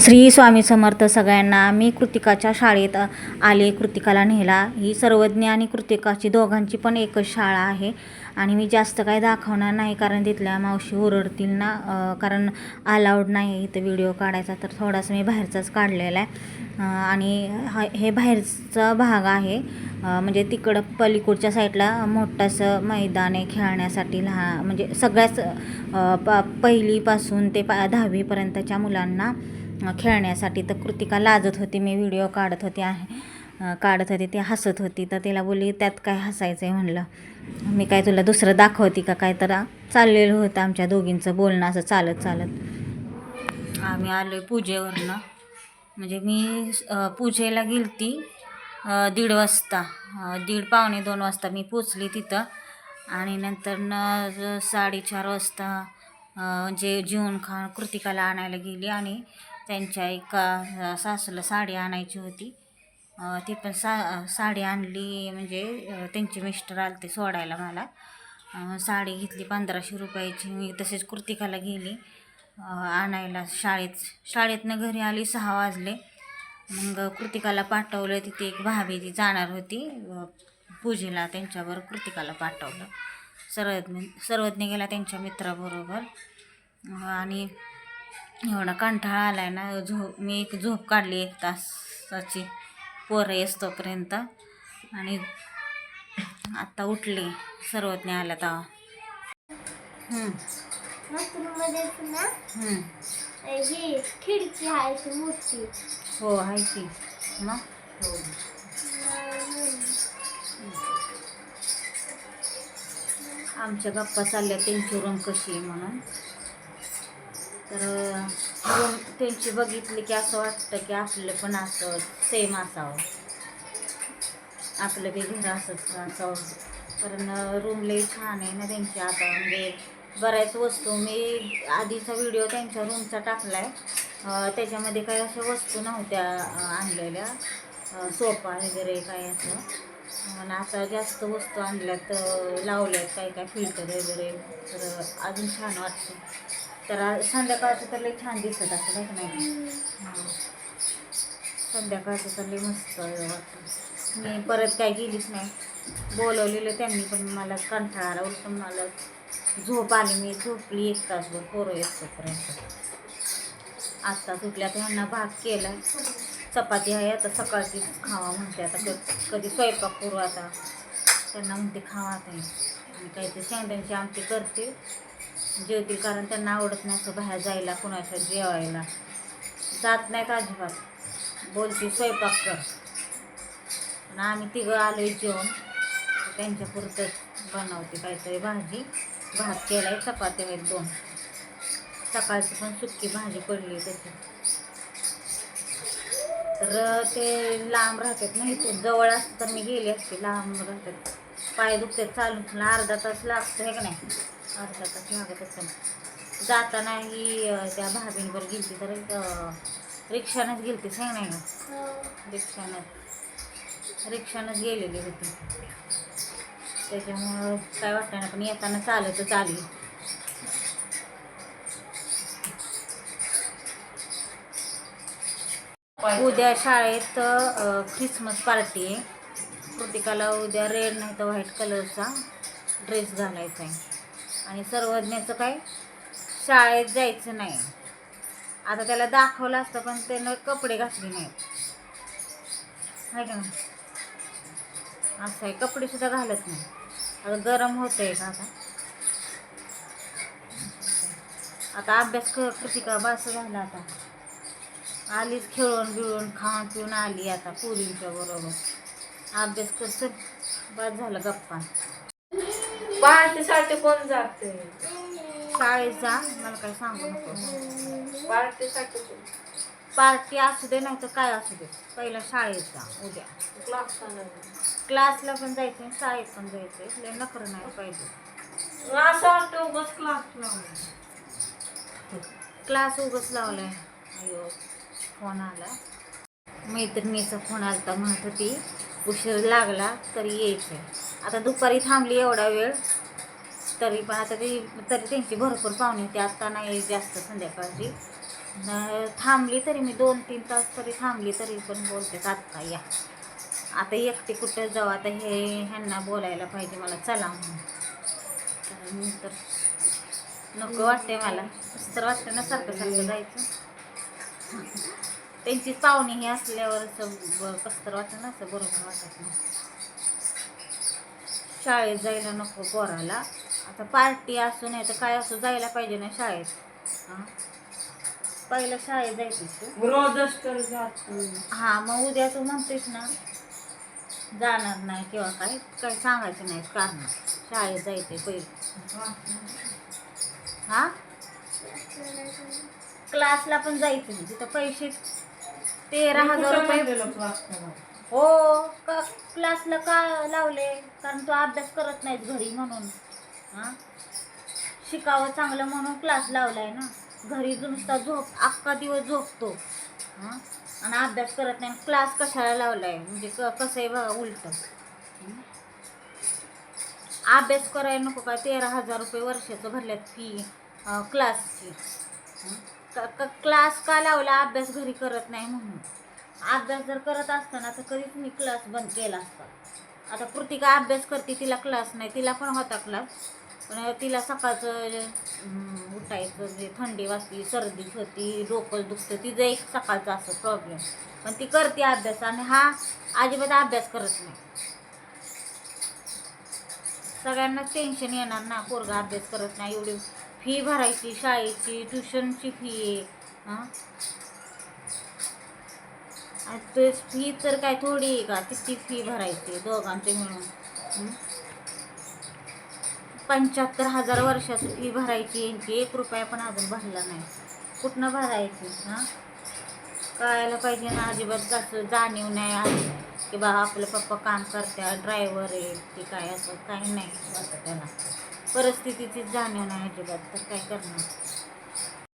श्री स्वामी समर्थ सगळ्यांना मी कृतिकाच्या शाळेत आले. कृतिकाला नेला. ही सर्वज्ञ आणि कृतिकाची दोघांची पण एकच शाळा आहे. आणि मी जास्त काय दाखवणार नाही कारण तिथल्या मावशी ओरडतील ना कारण अलाउड नाही आहे इथं व्हिडिओ काढायचा. तर थोडासा मी बाहेरचाच काढलेला आहे. आणि हा हे बाहेरचा भाग आहे. म्हणजे तिकडं पलीकडच्या साईडला मोठंसं मैदान आहे खेळण्यासाठी लहान म्हणजे सगळ्याच प पहिलीपासून ते पा दहावीपर्यंतच्या मुलांना. खेळण्यासाठी तर कृतिका लाजत होती मी व्हिडिओ काढत होती आहे काढत होती ती हसत होती. तर तिला बोलली त्यात काय हसायचं आहे म्हणलं. मी काय तुला दुसरं दाखवते का काय? तर चाललेलं होतं आमच्या दोघींचं बोलणं असं चालत चालत. आम्ही आलो आहे पूजेवरनं. म्हणजे मी पूजेला गेलती अ, दीड वाजता. दीड पावणे दोन वाजता मी पोचली तिथं. आणि नंतर न साडेचार वाजता जे म्हणजे जेवण कृतिकाला आणायला गेली आणि त्यांच्या एका सासूला साडी आणायची होती. ती पण सा साडी आणली म्हणजे त्यांचे मिस्टर आले ते सोडायला मला. साडी घेतली पंधराशे रुपयाची. मी तसेच कृतिकाला गेली. आणायला शाळेत शाळेतनं घरी आली सहा वाजले. मग कृतिकाला पाठवलं. तिथे एक भाभी ती जाणार होती पूजेला त्यांच्यावर कृतिकाला पाठवलं. सर्वज्ञ सर्वज्ञ गेला त्यांच्या मित्राबरोबर. आणि एवढा कंटाळा आला आहे ना झोप मी एक झोप काढली एक तासाची पोरं येस्तोपर्यंत आणि आत्ता उठले सर्वज्ञ आला तेव्हा. ही खिडकी आहे ती मोठी. हो आहे की मग? हो. आमच्या गप्पा चालल्या त्यांची रूम कशी आहे म्हणून. तर रूम त्यांची बघितली की असं वाटतं की आपलं पण असं सेम असावं. आपलं बी घर असंच असावं. कारण रूम लई छान आहे ना त्यांची आता. म्हणजे बऱ्याच वस्तू मी आधीचा व्हिडिओ त्यांच्या रूमचा टाकला आहे त्याच्यामध्ये काही अशा वस्तू नव्हत्या आणलेल्या. सोफा वगैरे काय असं. आणि आता जास्त वस्तू आणल्यात लावल्यात काय काय फिल्टर वगैरे. तर अजून छान वाटतं. तर संध्याकाळचं तर लई छान दिसत असं नाही नाही. संध्याकाळचं तर लई मस्त वाटतं मी परत काय गेलीच नाही. बोलवलेलं त्यांनी पण मला कंटाळा आला. उलट मला झोप आली मी झोपली एक तासभर पोरं येतोपर्यंत आत्ता सुटल्या तर ह्यांना भात केला. चपाती आहे आता सकाळची खावा म्हणते. आता कधी स्वयंपाक करू आता. त्यांना म्हणते खावा आता. हे. आणि काहीतरी शेंगदाण्याची आमटी करते. जेवतील कारण त्यांना आवडत नाही असं बाहेर जायला कुणाच्या जेवायला. जात नाहीत अजिबात. बोलते स्वयंपाक कर. आणि आम्ही तिघं आलोय जेवण. त्यांच्या पुरतंच बनवते काहीतरी भाजी. भात केलाय चपात्या आहेत दोन. सकाळची पण सुक्की भाजी पडली त्याची. तर ते लांब राहतात नाही ते जवळ असतं तर मी गेली असते लांब राहतात. पाय दुखतात चालून अर्धा तास लागतो हे का नाही? अर्धा तास लागत असतं जाताना ही त्या भाभींवर गेलती तर रिक्षानंच गेलती सांग नाही? का रिक्षानं रिक्षानंच गेलेली होती. त्याच्यामुळं काय वाटतं ना पण येताना चालतच आली. उद्या शाळेत ख्रिसमस पार्टी आहे. कृतिकाला उद्या रेड नाही तर व्हाईट कलरचा ड्रेस घालायचा आहे. आणि सर्वज्ञाचं काय? शाळेत जायचं नाही. आता त्याला दाखवलं असतं पण त्यानं कपडे घातले नाहीत. आहे का नाही? असं आहे कपडेसुद्धा घालत नाही. आता गरम होतंय का आता? आता अभ्यास कर कृतिका बास झाला आता? आलीच खेळून बिळून खाऊन पिऊन आली आता पुरींच्या बरोबर. अभ्यास करत बस झालं गप्पा. पार्टीसाठी कोण जाते? शाळेत जा मला काय सांगू नको. पार्टीसाठी पार्टी असू दे नाही तर काय असू दे. पहिला शाळेत जा उद्या. क्लास क्लासला पण जायचं आणि शाळेत पण जायचं लय नखर नाही पाहिजे. असं वाटतं उगाच क्लास लावून क्लास उगच लावलाय. अयो फोन आला. मैत्रिणीचा फोन आला तर म्हणत होती. उशीर लागला तरी यायचं आता दुपारी थांबली एवढा वेळ तरी पण आता ती तरी त्यांची भरपूर पाहुणे होती. आत्ता नाही जास्त संध्याकाळची. न- थांबली तरी मी दोन तीन तास तरी थांबली तरी पण बोलते आता या. आता एकटी कुठं जाऊ? आता हे ह्यांना बोलायला पाहिजे मला चला म्हणून. तर नंतर नको वाटते मला. तर वाटतं ना सारखं सारखं जायचं. त्यांची पाहुणी ही असल्यावर असं ब- कसं तर वाटतं ना असं बरोबर वाटत नाही. शाळेत जायला नको पोराला. आता पार्टी असू नाही तर काय असू जायला पाहिजे ना शाळेत. हां? पहिलं शाळेत जायचं रोजच तर जातो हा मग उद्या तू म्हणतेस ना जाणार नाही किंवा काय काय सांगायचं नाही कारण. शाळेत जायचंय पहिले. हा? क्लासला पण जायचं नाही तिथं पैसे तेरा हजार रुपये. हो का क्लासला का लावले? कारण तू अभ्यास करत नाहीस घरी म्हणून. हा? शिकावं चांगलं म्हणून क्लास लावलाय ना. घरी जो नुसता झोप अख्खा दिवस झोपतो. हा? आणि अभ्यास करत नाही. क्लास कशाला लावलाय? म्हणजे क कसं आहे बघा उलट? अभ्यास करायला नको का? तेरा हजार रुपये वर्षाचं भरल्यात फी क्लासची क्लास का लावला अभ्यास घरी करत नाही म्हणून. अभ्यास जर करत असताना तर कधीच मी क्लास बंद केला असता. आता कृतिका अभ्यास करते तिला क्लास नाही तिला पण होता क्लास पण तिला सकाळचं उठायचं जे थंडी वाजती सर्दी होती डोकं दुखतं तिचं एक सकाळचं असं प्रॉब्लेम पण ती करते अभ्यास आणि हा अजिबात अभ्यास करत नाही. सगळ्यांना टेन्शन येणार ना पोरगा अभ्यास करत नाही एवढी फी भरायची शाळेची ट्युशनची फी आहे. हां? तेच फी तर काय थोडी आहे का? किती फी भरायची दोघांचे मिळून पंच्याहत्तर हजार वर्षाची फी भरायची यांची. एक रुपया पण अजून भरला नाही. कुठनं भरायची? हां? कळायला पाहिजे ना अजिबात कसं जाणीव नाही आहे. की बा आपलं पप्पा काम करत्या ड्रायव्हर आहे की काय असं काही नाही. वाटत त्याला परिस्थितीची जाणीव नाही अजिबात तर काय करणार?